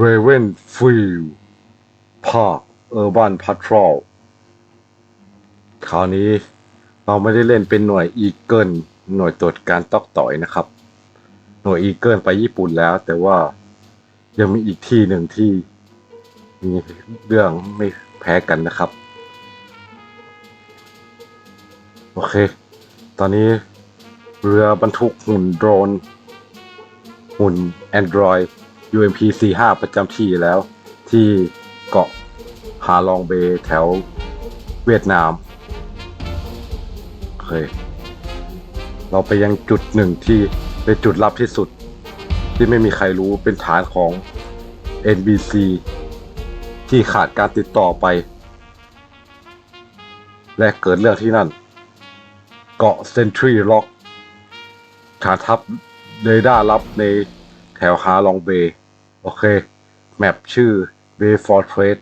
Raven Field ภาค Urban Patrol คราวนี้เราไม่ได้เล่นเป็นหน่วยอีเกิลหน่วยตรวจการตอกต่อยนะครับ หน่วยอีเกิลไปญี่ปุ่นแล้ว แต่ว่ายังมีอีกที่หนึ่งที่มีเรื่องไม่แพ้กันนะครับ โอเค ตอนนี้เรือบรรทุกหุ่นโดรน หุ่น Android UMP 45ประจำที่แล้ว ที่เกาะฮาลองเบแถวเวียดนามเคยเราไปยังจุดหนึ่งที่เป็นจุดลับที่สุด ที่ไม่มีใครรู้เป็นฐานของ NBC ที่ขาดการติดต่อไป และเกิดเรื่องที่นั่น เกาะเซนทรีล็อกฐานทัพเรดาร์ลับในแถวฮาลองเบย์ โอเค แมปชื่อ Bay Fortress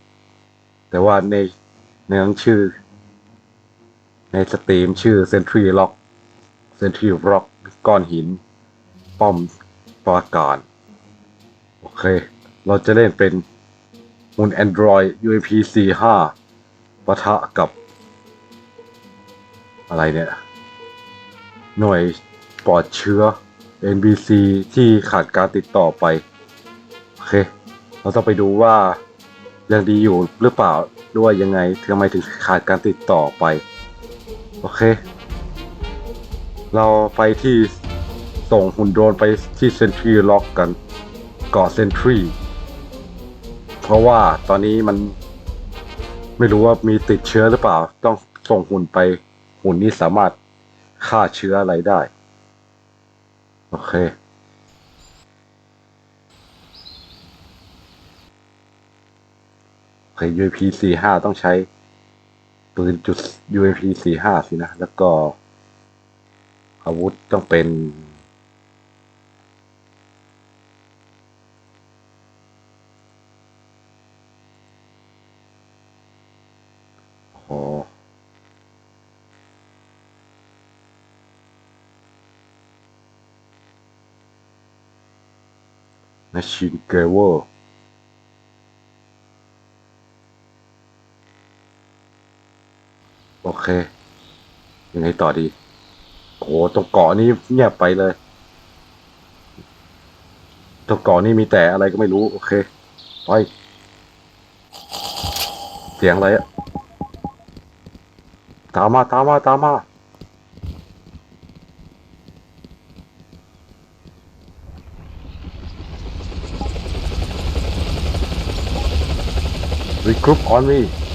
แต่ว่าในในนั้นชื่อ ในสตรีมชื่อ Sentry Lock Sentry Rock ก้อนหิน ป้อมปราการ โอเค เราจะเล่นเป็นมุน Android UMP 45ปะทะกับ อะไรเนี่ย หน่วยปลอดเชื้อ NBC ที่ขาดการติดต่อไป โอเค เราต้องไปดูว่ายังดีอยู่หรือเปล่าด้วยยังไงทำไมถึงขาดการติดต่อไป โอเค เราไปที่ส่งหุ่นโดรนไปที่เซนทรีล็อกกันเกาะเซนทรีเพราะว่าตอนนี้มันไม่รู้ว่ามีติดเชื้อหรือเปล่า ต้องส่งหุ่นไปหุ่นนี้สามารถฆ่าเชื้ออะไรได้ โอเค โอ เค UMP 45ต้องใช้ปืนจุด UMP 45สินะ แล้วก็ อาวุธต้องเป็น โอ้นาชินเกเวอร์ โอเค ยังไงต่อดีโอ้ตรงเกาะนี้เงียบไปเลยตรงเกาะนี้มีแต่อะไรก็ไม่รู้ โอเค ไป เสียงอะไรอะตามมาตามมาตามมา Regroup on me วันดีกรุปออนมี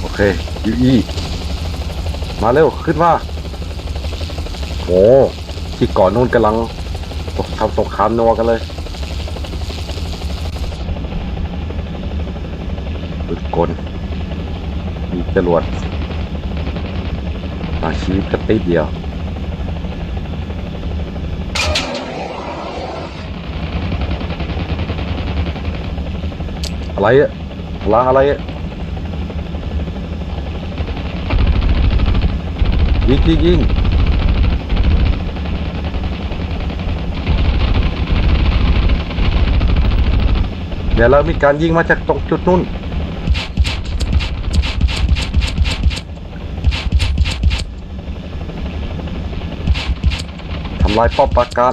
โอเคยูอีมาเร็ว ขึ้นมา โอ้ที่ก่อนนู้นกำลังทำสงครามนัวกันเลยปืนกลมีจรวดมาชีวิตกระติดเดียว อะไรอะลังอะไรอะยิงยิงยิงเดี๋ยวเรามีการยิงมาจากตรงจุดนู้นทำลายป้อมปราการ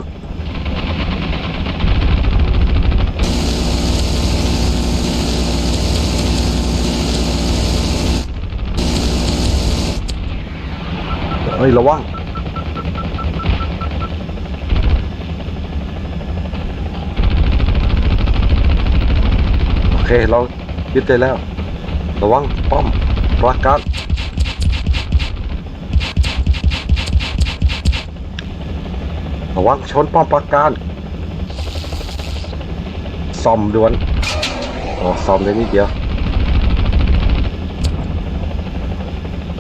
เฮ้ยระวังโอเคเรายึดได้แล้ว ระวังป้อมปราการระวังชนป้อมปราการซ่อมด่วนอ๋อซ่อมได้นิดเดียว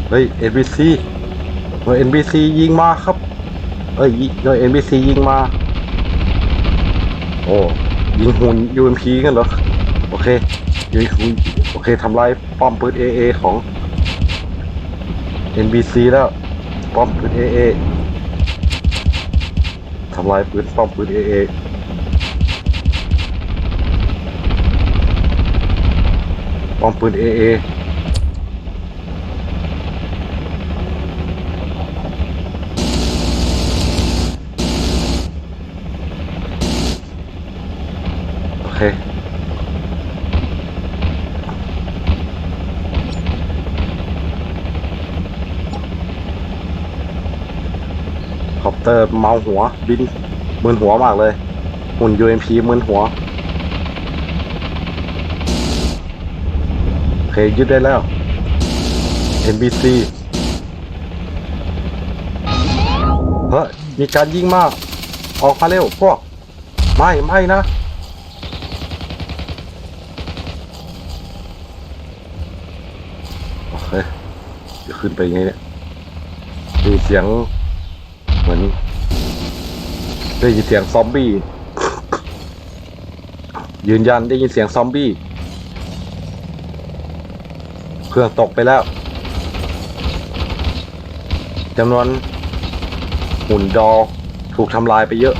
เฮ้ย NBC น่วย NBC ยิงมาครับ เอ้ยยิหน่วย NBC ยิงมา โอ้ยิงหุ่น UMP กันเหรอ โอเคยุยคุยโอเคทำลายป้อมปืน AA ของ NBC แล้วป้อมปืน AA ทำลายปืนป้อมปืน AA ป้อมปืน AA โอเค ค อเมาหัวบินมึนหัวมากเลยหุ่น UMP มึนหัวโอเคยึดได้แล้ว NBC เฮ้ยมีการยิงมาก ออกมาเร็วพวก ไม่ไม่นะโอเคจะขึ้นไปงไงเนี่ยมีเสียงเหมือน ได้ยินเสียงซอมบี้ ยืนยันได้ยินเสียงซอมบี้ เครื่องตกไปแล้วจำนวนหุ่นดอถูกทำลายไปเยอะ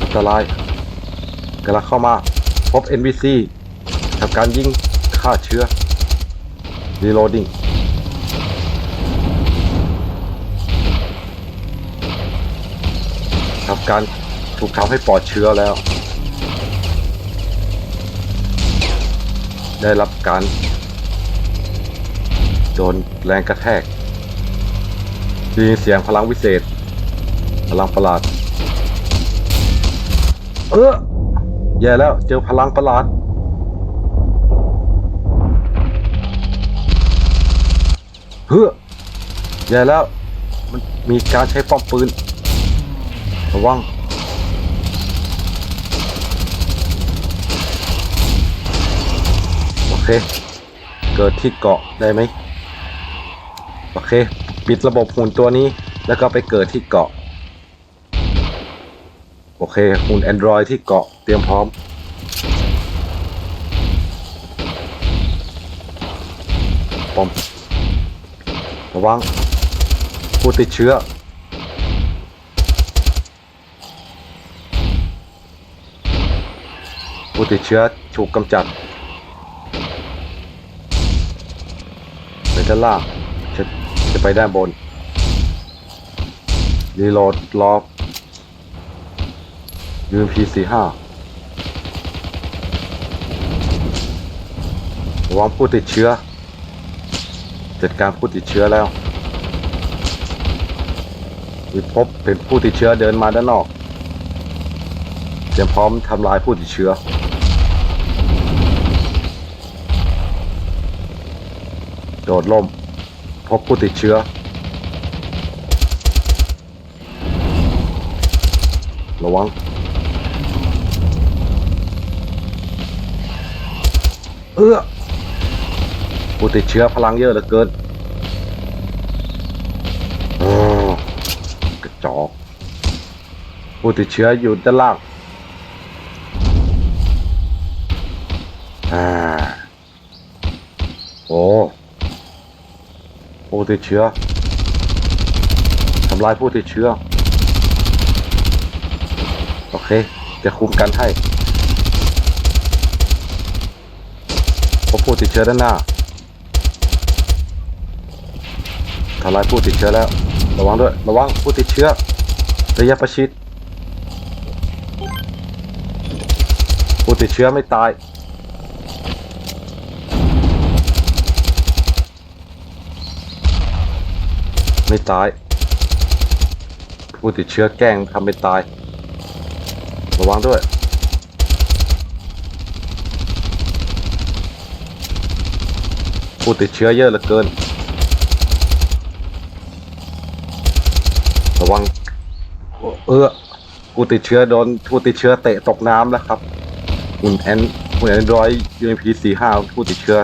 อันตรายกำลังเข้ามาพบ NBC ทำการยิงฆ่าเชื้อ reloading การถูกทำให้ปลอดเชื้อแล้ว ได้รับการ โดนแรงกระแทกได้ยินเสียงพลังวิเศษ พลังประหลาด เออแย่แล้วเจอพลังประหลาด เฮ้อแย่แล้ว มันมีการใช้ป้อมปืน ระวังโอเค เกิดที่เกาะได้ไหมโอเค ปิดระบบหุ่นตัวนี้ แล้วก็ไปเกิดที่เกาะ โอเคหุ่น Android ที่เกาะเตรียมพร้อมปอมระวังผู้ติดเชื้อ ผู้ติดเชื้อถูกกำจัดไปด้านล่างจะจะไปด้านบน รีโหลดรอบยูมพีสี่ห้าระวังผู้ติดเชื้อ จัดการผู้ติดเชื้อแล้วมีพบเป็นผู้ติดเชื้อเดินมาด้านนอกเตรียมพร้อมทำลายผู้ติดเชื้อ โดดล่ม พบผู้ติดเชื้อ ระวัง เอื้อผู้ติดเชื้อพลังเยอะเหลือเกินโอ้กระจอกผู้ติดเชื้ออยู่ด้านล่างอ่าโอ้ ผู้ติดเชื้อทำลายผู้ติดเชื้อ โอเค จะคุมกันให้พบผู้ติดเชื้อด้านหน้าทำลายผู้ติดเชื้อแล้ว ระวังด้วย ระวังผู้ติดเชื้อ ระยะประชิด ผู้ติดเชื้อไม่ตาย ไม่ตาย ผู้ติดเชื้อแกล้งทำเป็นตาย ระวังด้วย ผู้ติดเชื้อเยอะเหลือเกิน ระวัง เออผู้ติดเชื้อโดนผู้ติดเชื้อเตะตกน้ำแล้วครับหุ่นแอนหุ่นแอนดรอยยูเอ็มพีสี่ห้าผู้ติดเชื้อ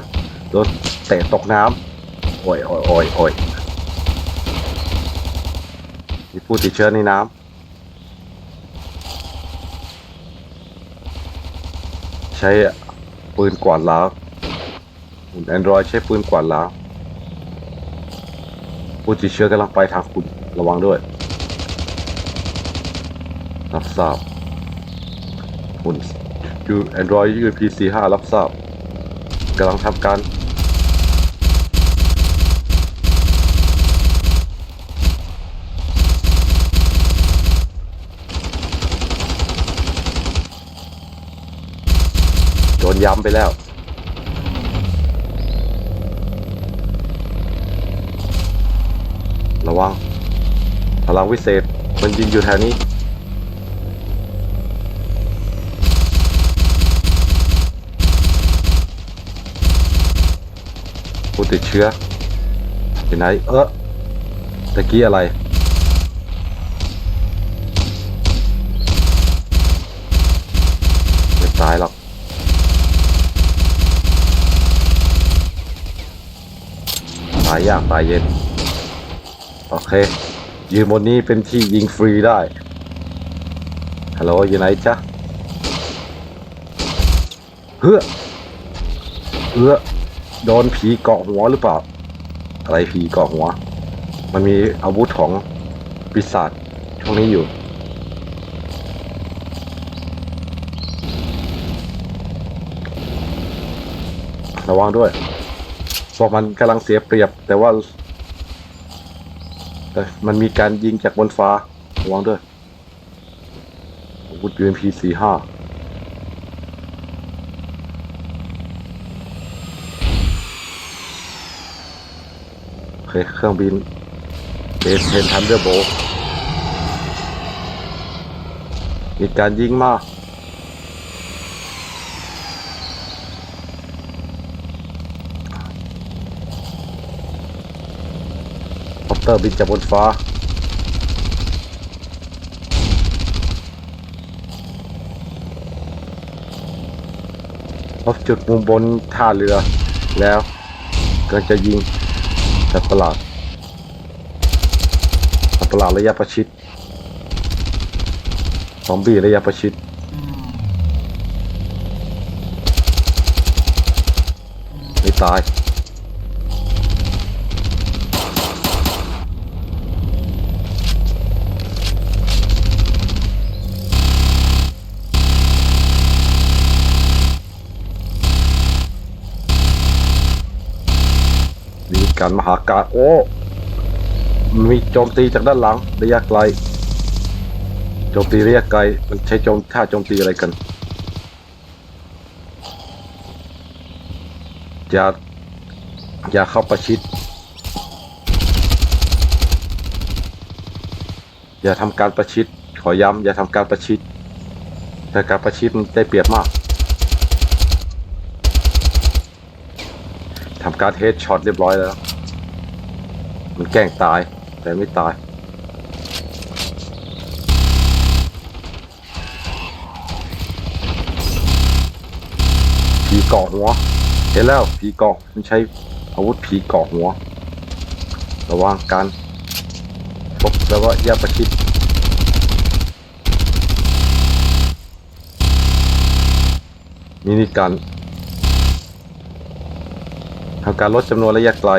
โดนเตะตกน้ำโอ้ยโอ้ยโอ้ยโอ้ย มีผู้ติดเชื้อในน้ำใช้ปืนกวาดล้างหุ่นแอนดรอยใช้ปืนกวาดล้างผู้ติดเชื้อกำลังไปทางคุณระวังด้วยรับทราบหุ่นยูแอนดรอยยูพีซีห้ารับทราบกำลังทำการ โดนย้ำไปแล้ว ระวังพลังวิเศษ มันยิงอยู่แถวนี้ ผู้ติดเชื้ออยู่ไหน เออตะกี้อะไรไม่ตายหรอกายยากตายเย็น โอเค ยืนบนนี้เป็นที่ยิงฟรีได้ ฮัลโหลอยู่ไหนจ๊ะเฮ้อเอื้อโดนผีเกาะหัวหรือเปล่า อะไรผีเกาะหัว มันมีอาวุธของปีศาจช่วงนี้อยู่ ระวังด้วย พวกมันกำลังเสียเปรียบ แต่ว่า แต่มันมีการยิงจากบนฟ้าระวังด้วยอาวุธ UMP สี่ห้าโอเค เครื่องบินเบสเทนทันเดอร์โบมีการยิงมาค เตอร์บินจากบนฟ้า พบจุดมุมบนท่าเรือแล้วกำลังจะยิงสัตว์ประหลาดสัตว์ประหลาดระยะประชิดซอมบี้ระยะประชิดไม่ตาย หาการโอ้ มีโจมตีจากด้านหลังระยะไกล โจมตีระยะไกล มันใช้โจมท่าโจมตีอะไรกัน อย่า อย่าเข้าประชิด อย่าทำการประชิด ขอย้ำอย่าทำการประชิด แต่การประชิดมันได้เปรียบมากทำการเฮดช็อตเรียบร้อยแล้ว มันแกล้งตาย แต่ไม่ตาย ผีเกาะหัว เห็นแล้วผีเกาะมันใช้อาวุธผีเกาะหัว ระวังการพบแล้วก็แยกประชิดมินิกันทำการลดจำนวนระยะไกล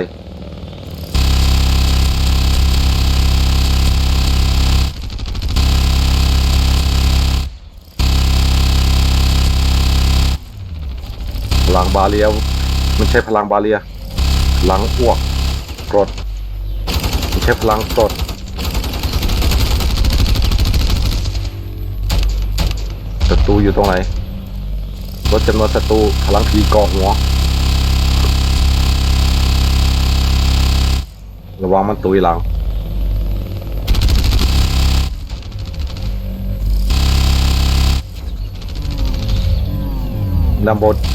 พ ลังบาเรียมันใช่พลังบาเรียพลังอ้วกกรดมันใช่พลังกรดศัตรูอยู่ตรงไหนลดจำนวนศัตรูพลังผีกาะหัว ระวังมันตุยหลังด้านบน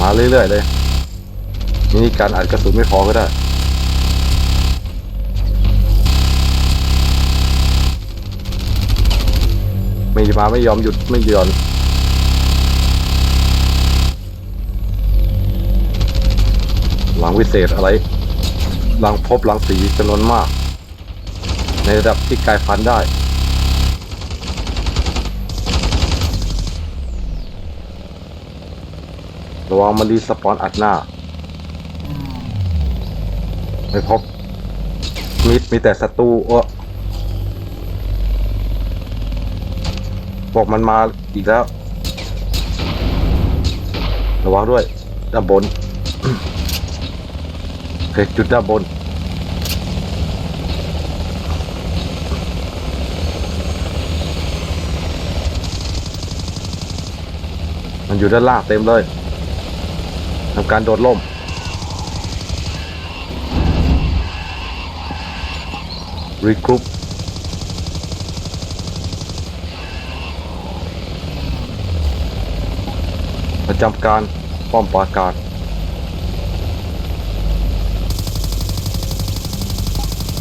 มาเรื่อยๆเลยนี่การอัดกระสุนไม่พอก็ได้ไม่มาไม่ยอมหยุดไม่หย่อนหลังวิเศษอะไรหลังพบหลังสีจำนวนมาก ในระดับที่กายพันได้ ระวังมันรีสปอนอัดหน้า ไม่พบมิดมีแต่ศัตรูเออบอกมันมาอีกแล้ว ระวังด้วยด้านบนโอเคจุดด้านบนมันอยู่ด้านล่างเต็มเลย ทำการโดดล่ม รีกรุ๊ปประจำการป้อมปราการ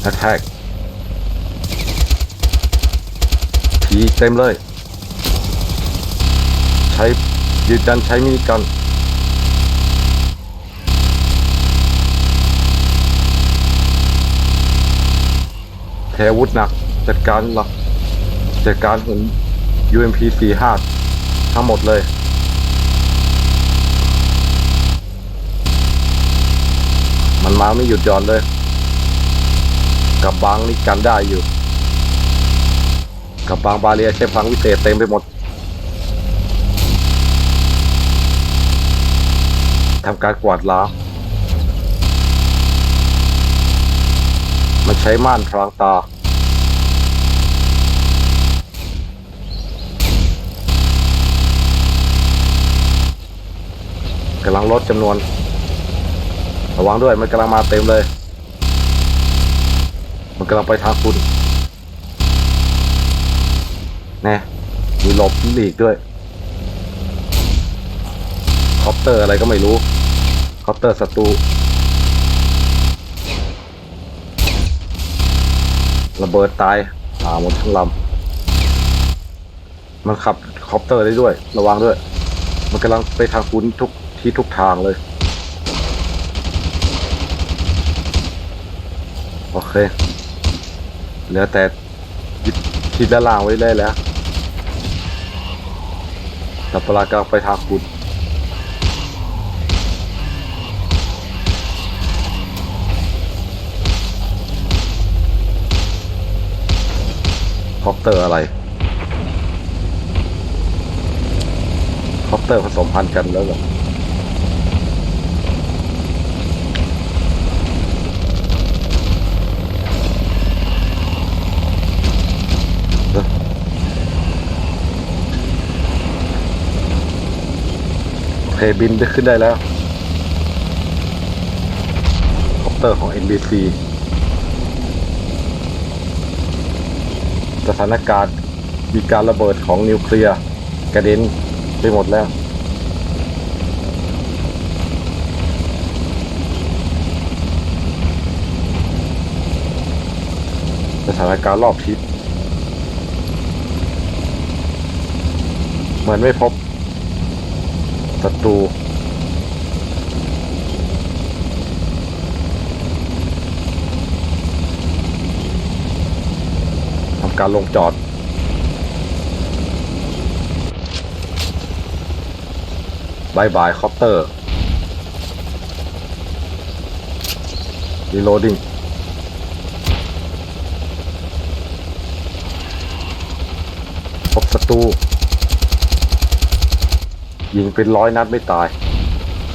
Attack ผีเต็มเลย ใช้ยืนยันใช้มีดกัน แทอาวุธหนัก จัดการหลักจัดการหุ่น UMP 45ทั้งหมดเลยมันมาไม่หยุดหย่อนเลย กับบางนี่กันได้อยู่ กับบางบาเรียใช้พลังวิเศษเต็มไปหมด ทำการกวาดล้าง มันใช้ม่านพรางตา กำลังลดจำนวน ระวังด้วยมันกำลังมาเต็มเลย มันกำลังไปทางคุณแน่มีหลบหลีกด้วยคอปเตอร์อะไรก็ไม่รู้คอปเตอร์ศัตรู ระเบิดตายหาหมดทั้งลำมันขับคอปเตอร์ได้ด้วย ระวังด้วย มันกำลังไปทางคุณทุกที่ทุกทางเลย โอเค เหลือแต่ยึดที่ด้านล่างไว้ได้แล้วสัตว์ปลากลังไปทางคุณ คอปเตอร์อะไรคอปเตอร์ผสมพันธุ์กันแล้วเหรอเคบินได้ขึ้นได้แล้วคอปเตอร์ของ NBC สถานการณ์มีการระเบิดของนิวเคลียร์กระเด็นไปหมดแล้ว สถานการณ์รอบทิศเหมือนไม่พบศัตรู การลงจอด บายบายคอปเตอร์รีโหลดิ้งพบศัตรูยิงเป็นร้อยนัดไม่ตาย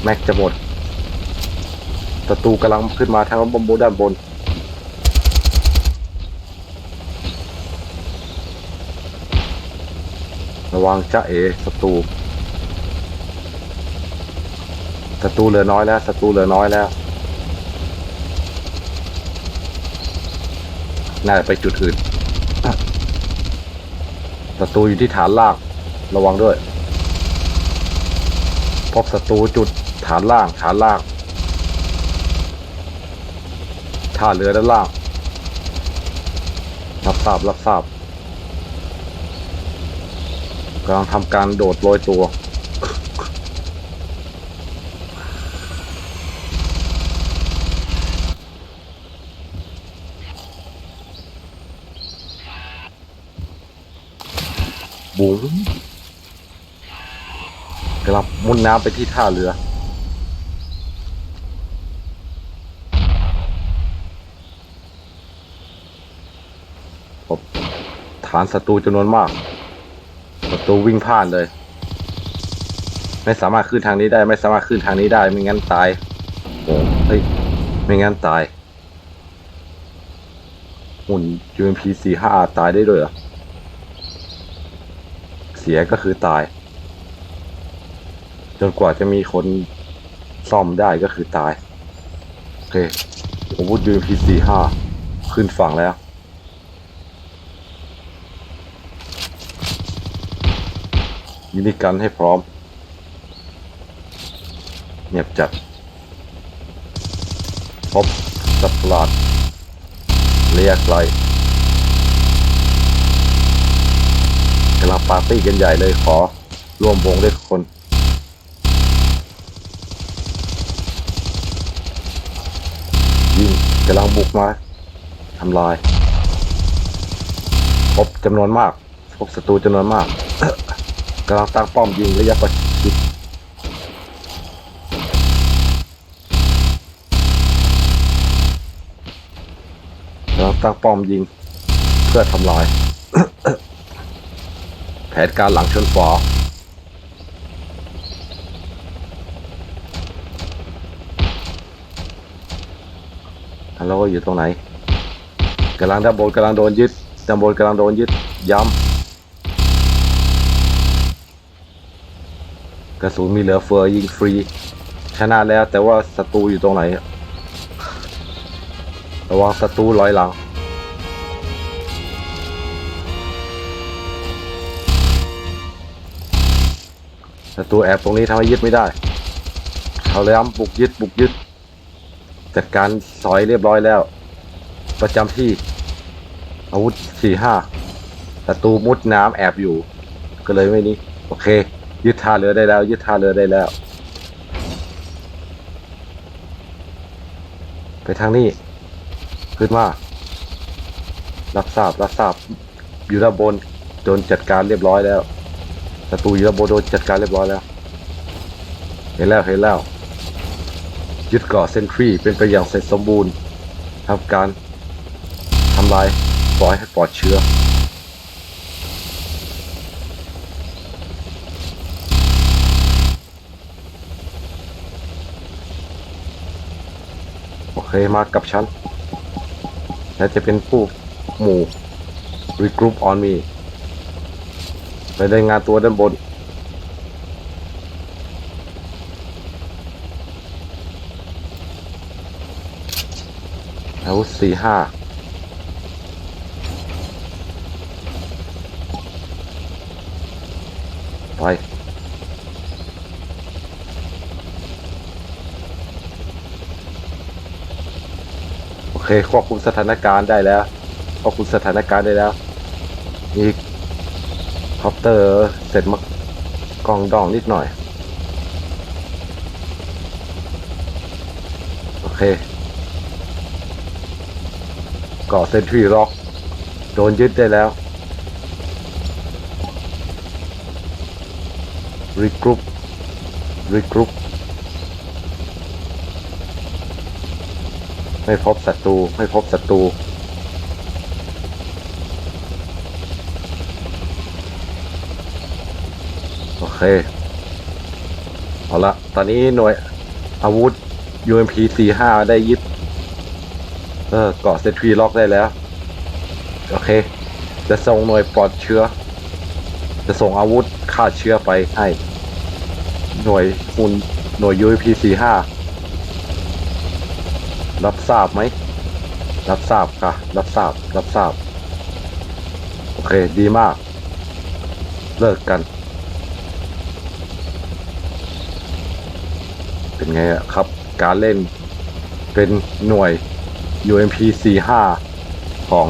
แม็กจะหมดศัตรูกำลังขึ้นมาทางบนบนด้านบน ระวังจ้าเอศัตรูศัตรูเหลือน้อยแล้วศัตรูเหลือน้อยแล้วน่าจะไปจุดอื่นศัตรูอยู่ที่ฐานล่างระวังด้วยพบศัตรูจุดฐานล่างฐานล่างท่าเรือด้านล่างรับทราบรับทราบ กำลังทำการโดดลอยตัว บุ๋มกลับมุ่นน้ำไปที่ท่าเรือฐานศัตรูจำนวนมาก ศัตรูวิ่งผ่านเลย ไม่สามารถขึ้นทางนี้ได้ ไม่สามารถขึ้นทางนี้ได้ไม่งั้นตายโอ้เฮ้ยไม่งั้นตายหุ่น UMP 4 5ตายได้ด้วยเหรอเสียก็คือตาย จนกว่าจะมีคนซ่อมได้ก็คือตาย โอเคอาวุธ UMP 4 5ขึ้นฝั่งแล้ว มินิกันให้พร้อม เงียบจัดพบสัตว์ประหลาดเระยไกลกำลังปาร์ตี้กันใหญ่เลยขอร่วมวงด้วยคนยิงกำลังบุกมาทำลาย พบจำนวนมาก พบศัตรูจำนวนมากำลังตั้งป้อมยิงระยะประชิดกำลังตั้งป้อมยิง เพื่อทำลาย แผนการหลังชนฝาฮัลโหลอยู่ตรงไหนกำลังด้านบนกำลังโดนยึดด้านบนกำลังโดนยึดย้ำ กระสุนมีเหลือเฟือยิงฟรี ชนะแล้วแต่ว่าศัตรูอยู่ตรงไหน ระวังศัตรูลอยหลังศัตรูแอบตรงนี้ทำให้ยึดไม่ได้เขาเลยอ้ำบุกยึดบุกยึด จัดการซอยเรียบร้อยแล้ว ประจำที่ อาวุธสี่ห้าศัตรูมุดน้ำแอบอยู่ ก็เลยไม่นี้โอเค ยึดท่าเรือได้แล้ว ยึดท่าเรือได้แล้ว ไปทางนี้ ขึ้นมา รับทราบรับทราบอยู่ด้านบนโดนจัดการเรียบร้อยแล้วศัตรูอยู่ด้านบนโดนจัดการเรียบร้อยแล้ว เห็นแล้วเห็นแล้ว ยึดเกาะเซนทรีเป็นไปอย่างเสร็จสมบูรณ์ทำการทำลายปล่อยให้ปลอดเชื้อ เคมากับฉัน และจะเป็นผู้หมู่ regroup on me ไปรายงานตัวด้านบนอาวุธสี่ห้าไป เคควบคุมสถานการณ์ได้แล้วควบคุมสถานการณ์ได้แล้วมีคอปเตอร์เสร็จมากองดองนิดหน่อย โอเคเกาะเซนทรีร็อก โดนยึดได้แล้วรีกรุ๊ปรีกรุ๊ป ไม่พบศัตรูไม่พบศัตรูโอเค เอาละตอนนี้หน่วยอาวุธ UMP 45ได้ยึดเออเกาะเซนทรีล็อกได้แล้ว โอเค จะส่งหน่วยปลอดเชื้อ จะส่งอาวุธฆ่าเชื้อไปให้ หน่วยหุ่นหน่วย UMP 45 รับทราบไหม รับทราบค่ะ รับทราบ รับทราบ โอเค ดีมาก เลิกกัน เป็นไงอะครับ การเล่นเป็นหน่วย UMP 45ของ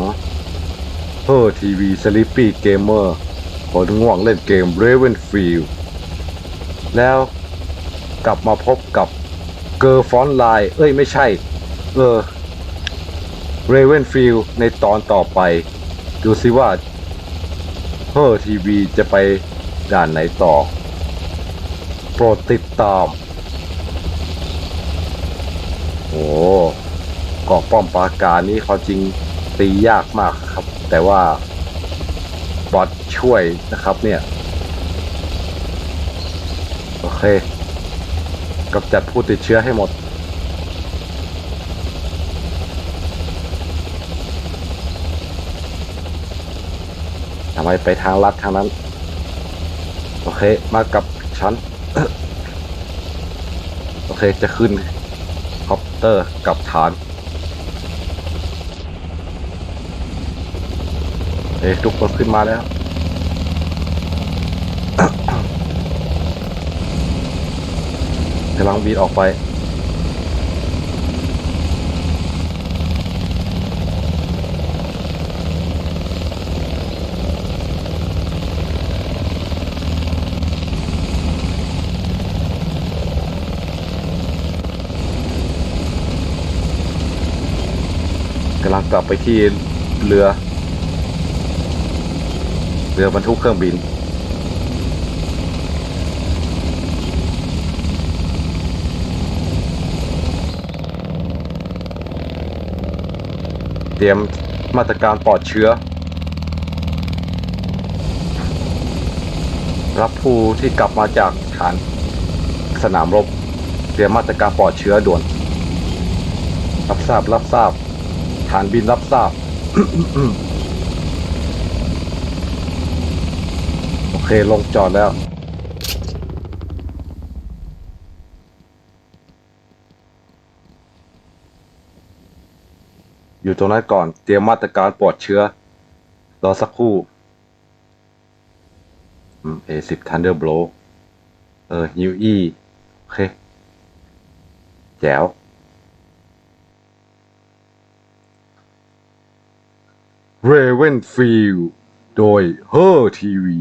เ e อร์ทีวีสลิปปี้เกมเมอร์คนง่วงเล่นเกม Ravenfield แล้วกลับมาพบกับเกอร์ฟอนไลน์เอ้ยไม่ใช่ เออ Ravenfield ในตอนต่อไป ดูซิว่าเฮอร์ทีวีจะไปด่านไหนต่อ โปรดติดตาม โอ้เกาะป้อมปราการนี้เขาจริงตียากมากครับ แต่ว่าบอทช่วยนะครับเนี่ย โอเคกำจัดผู้ติดเชื้อให้หมด ไมไปทางลัดทางนั้น โอเค มากับฉัน โอเค จะขึ้นคอปเตอร์กลับฐาน เอ้ยทุกคนขึ้นมาแล้วกำลังบินออกไป กลังกลับไปที่เรือ เรือบรรทุกเครื่องบิน เตรียมมาตรการปลอดเชื้อ รับผู้ที่กลับมาจากฐานสนามรบ เตรียมมาตรการปลอดเชื้อด่วน รับทราบรับทราบ ฐานบินรับทราบ โอเค ลงจอดแล้ว อยู่ตรงนั้นก่อน เตรียมมาตรการปลอดเชื้อ รอสักครู่เอสิบ Thunderblow เออนิวอีโอเค แจ๋ว เรเวนฟิลด์โดยเฮอร์ทีวี